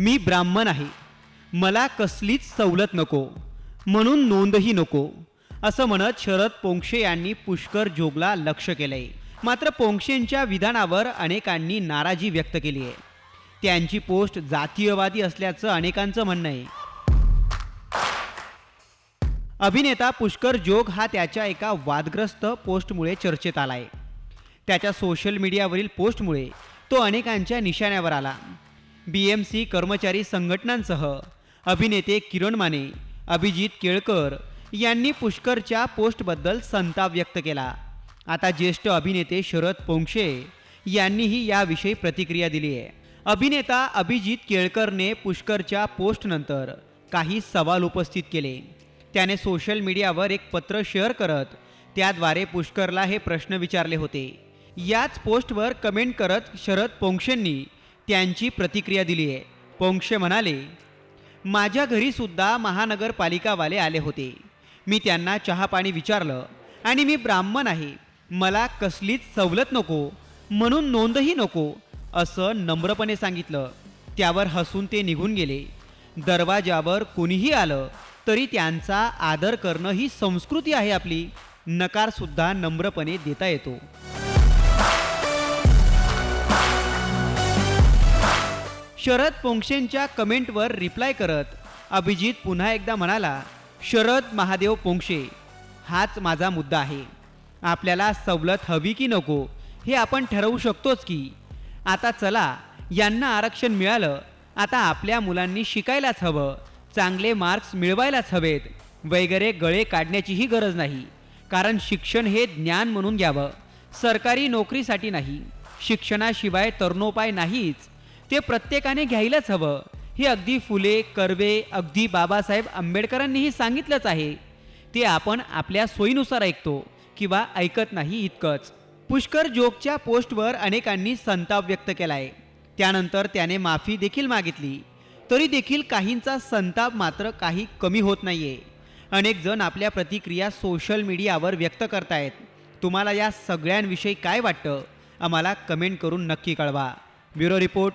मी ब्राह्मण आहे. मला कसलीच सवलत नको. म्हणून नोंदही नको. असं म्हणत शरद पोंक्षे यांनी पुष्कर जोगला लक्ष केलंय. मात्र पोंक्षेंच्या विधानावर अनेकांनी नाराजी व्यक्त केली आहे. त्यांची पोस्ट जातीयवादी असल्याचं अनेकांचं म्हणणं आहे. अभिनेता पुष्कर जोग हा त्याच्या एका वादग्रस्त पोस्टमुळे चर्चेत आलाय. त्याच्या सोशल मीडियावरील पोस्टमुळे तो अनेकांच्या निशाण्यावर आला. बी एम सी कर्मचारी संघटनांसह. अभिनेते किरण माने अभिजित केळकर यांनी पुष्करच्या पोस्टबद्दल संताप व्यक्त केला. आता ज्येष्ठ अभिनेते शरद पोंक्षे यांनीही याविषयी प्रतिक्रिया दिली आहे. अभिनेता अभिजित केळकरने पुष्करच्या पोस्टनंतर काही सवाल उपस्थित केले. त्याने सोशल मीडियावर एक पत्र शेअर करत त्याद्वारे पुष्करला हे प्रश्न विचारले होते. याच पोस्टवर कमेंट करत शरद पोंक्षेंनी त्यांची प्रतिक्रिया दिली आहे. पोंक्षे म्हणाले माझ्या घरीसुद्धा महानगरपालिकावाले आले होते. मी त्यांना चहापाणी विचारलं आणि मी ब्राह्मण आहे. मला कसलीच सवलत नको म्हणून नोंदही नको असं नम्रपणे सांगितलं. त्यावर हसून ते निघून गेले. दरवाजावर कोणीही आलं तरी त्यांचा आदर करणं ही संस्कृती आहे आपली. नकारसुद्धा नम्रपणे देता येतो. शरद पोंक्षेंच्या कमेंटवर रिप्लाय करत अभिजित पुन्हा एकदा म्हणाला शरद महादेव पोंक्षे हाच माझा मुद्दा आहे. आपल्याला सवलत हवी की नको हे आपण ठरवू शकतोच की. आता चला यांना आरक्षण मिळालं आता आपल्या मुलांनी शिकायलाच हवं चांगले मार्क्स मिळवायलाच हवेत वगैरे गळे काढण्याचीही गरज नाही. कारण शिक्षण हे ज्ञान म्हणून घ्यावं सरकारी नोकरीसाठी नाही. शिक्षणाशिवाय तरुणोपाय नाहीच ते प्रत्येकाने घ्यायलाच हवं. हे अगदी फुले कर्वे अगदी बाबासाहेब आंबेडकरांनीही सांगितलंच आहे. ते आपण आपल्या सोयीनुसार ऐकतो किंवा ऐकत नाही इतकंच. पुष्कर जोगच्या पोस्टवर अनेकांनी संताप व्यक्त केलाय. त्यानंतर त्याने माफी देखील मागितली. तरी देखील काहींचा संताप मात्र काही कमी होत नाहीये. अनेक जण आपल्या प्रतिक्रिया सोशल मीडियावर व्यक्त करतायत. तुम्हाला या सगळ्यांविषयी काय वाटतं? आम्हाला कमेंट करून नक्की कळवा. Bureau report.